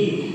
you.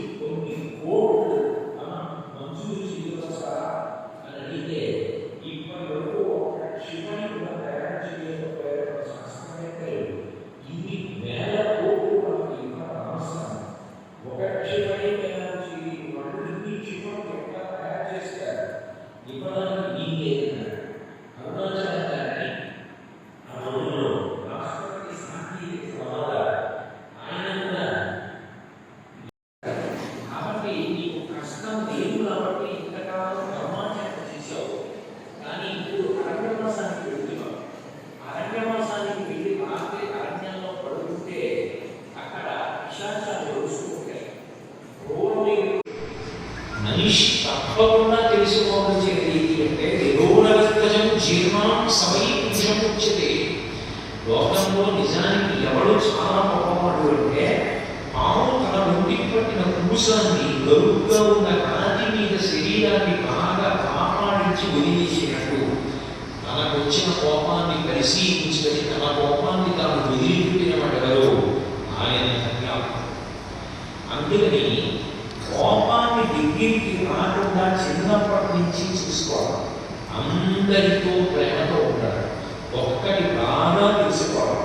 తప్పకుండా తెలుసుకోవాల్సినది ఏంటి అంటే నిరోధగజం జీర్ణం సమయ ఉచ్యతే లోకంలో నిజానికి ఎవడు చాలా గొప్పవాడు అంటే పాము తన ఒంటికి పట్టిన కూసాన్ని గరుగ్గా ఉన్న కాంతి మీద శరీరాన్ని బాగా కాపాడించి వదిలేసినట్టు తనకు వచ్చిన కోపాన్ని పరిశీలించుకొని తన కోపాన్ని తాను వదిలిపెట్టిన వదిలిపెట్టినవాడెవరో ఆయన అందుకని కోపాన్ని ఇంటికి రాకుండా చిన్నప్పటి నుంచి చూసుకోవాలి. అందరితో ప్రేమతో ఉంటాడు ఒక్కటి బాగా తెలుసుకోవాలి.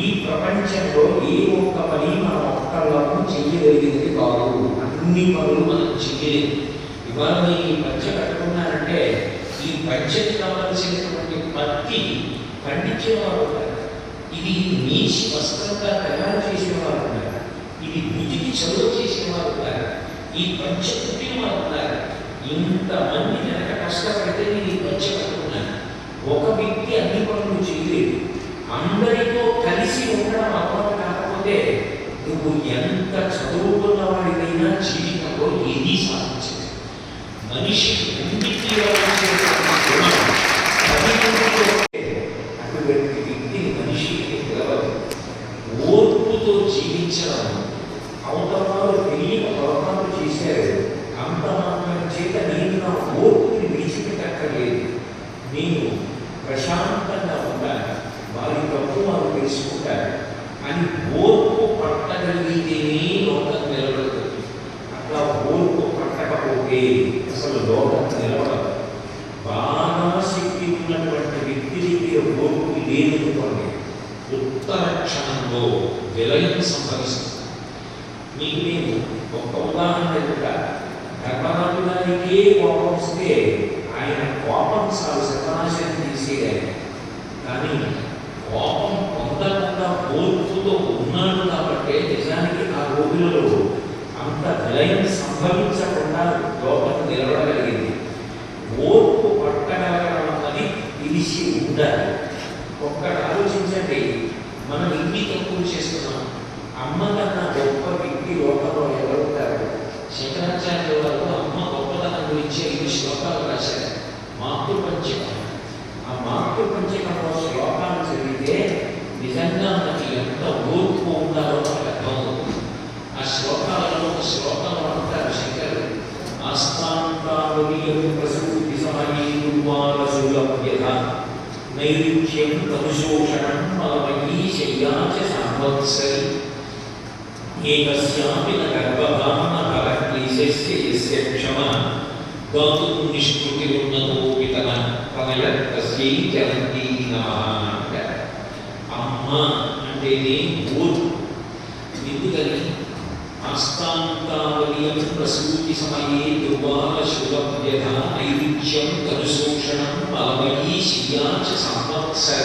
ఈ ప్రపంచంలో ఏ ఒక్క పని మనం ఒక్కళ్ళము చెయ్యగలిగినది కాదు. అన్ని పనులు మనం చెయ్యలేదు ఇవాళ నేను ఈ పంచ కట్టుకున్నానంటే ఈ పంచకి కావలసినటువంటి పత్తి పండించేవారు ఉంటారు. ఇది నీచి వస్త్రంగా తయారు చేసేవారు ఉన్నారు ఇది బుద్ధికి చదువు చేసేవారు ఉన్నారు ఈ పంచ పుట్టిన వారు ఇంతమంది కనుక కష్టపడితే నేను ఈ పంచ కట్టుకున్నాను ఒక వ్యక్తి అన్ని పనులు చేయలేదు. అందరితో కలిసి ఉండడం అలవాటు కాకపోతే నువ్వు ఎంత చదువుకున్న వాడినైనా జీవితంలో ఏదీ సాధించలేదు. మనిషి అన్నిటికీ అటువంటి వ్యక్తిని మనిషి పిలవదు ఓర్పుతో జీవించడం క్షణంలో విలయం సంభవిస్తుంది మీకు నేను ఒక్క ఉదాహరణ చెప్తా. ధర్మరాజు గారికే కోపం వస్తే ఆయన కోపం చాలు సర్వనాశనం తీసేయాలి కానీ కోపం పొందకుండా ఓర్పుతో ఉన్నాడు కాబట్టి నిజానికి ఆ రోజులలో అంత విలయం సంభవించకుండా లోపల నిలబడగలిగింది. ఓర్పు పట్టగలగడం అన్నది తెలిసి ఉండాలి. మనం ఇన్ని తప్పులు చేస్తున్నాం. అమ్మ కన్నా గొప్ప వ్యక్తి లోకంలో ఎవరుంటారు శంకరాచార్య వారు అమ్మ గొప్పతనం గురించి ఐదు శ్లోకాలు రాశారు. మాతృపంచకం. ఆ మాతృపంచకంలో శ్లోకాలు చదివితే నిజంగా మనకి ఎంత ఓర్పు ఉండాలో మనకు అర్థమవుతుంది. ఆ శ్లోకాలలో ఒక శ్లోకం అంటారు శంకరు ఆస్థాంతావలీయం ప్రసూతి సమయే దుర్వారసులభ్యత నైరుధ్యం తనుశోషణం మలమయీ శయ్యాచ సంవత్సరి ఏకస్యాపి న గర్భధాన ఫలక్లేశస్య యస్య క్షమ గాతుం నిష్కృతిరున్నతోపి తన తనయ తస్యై చరంతి నమః అంటారు. అమ్మ అంటేనే ఓర్పు ఎందుకని ఆస్థాంతావలీయం ప్రసూతి సమయే దుర్వార శుభవ్యధ నైరుధ్యం తనుశోషణం మలమయీ శయ్యాచ సంవత్సరి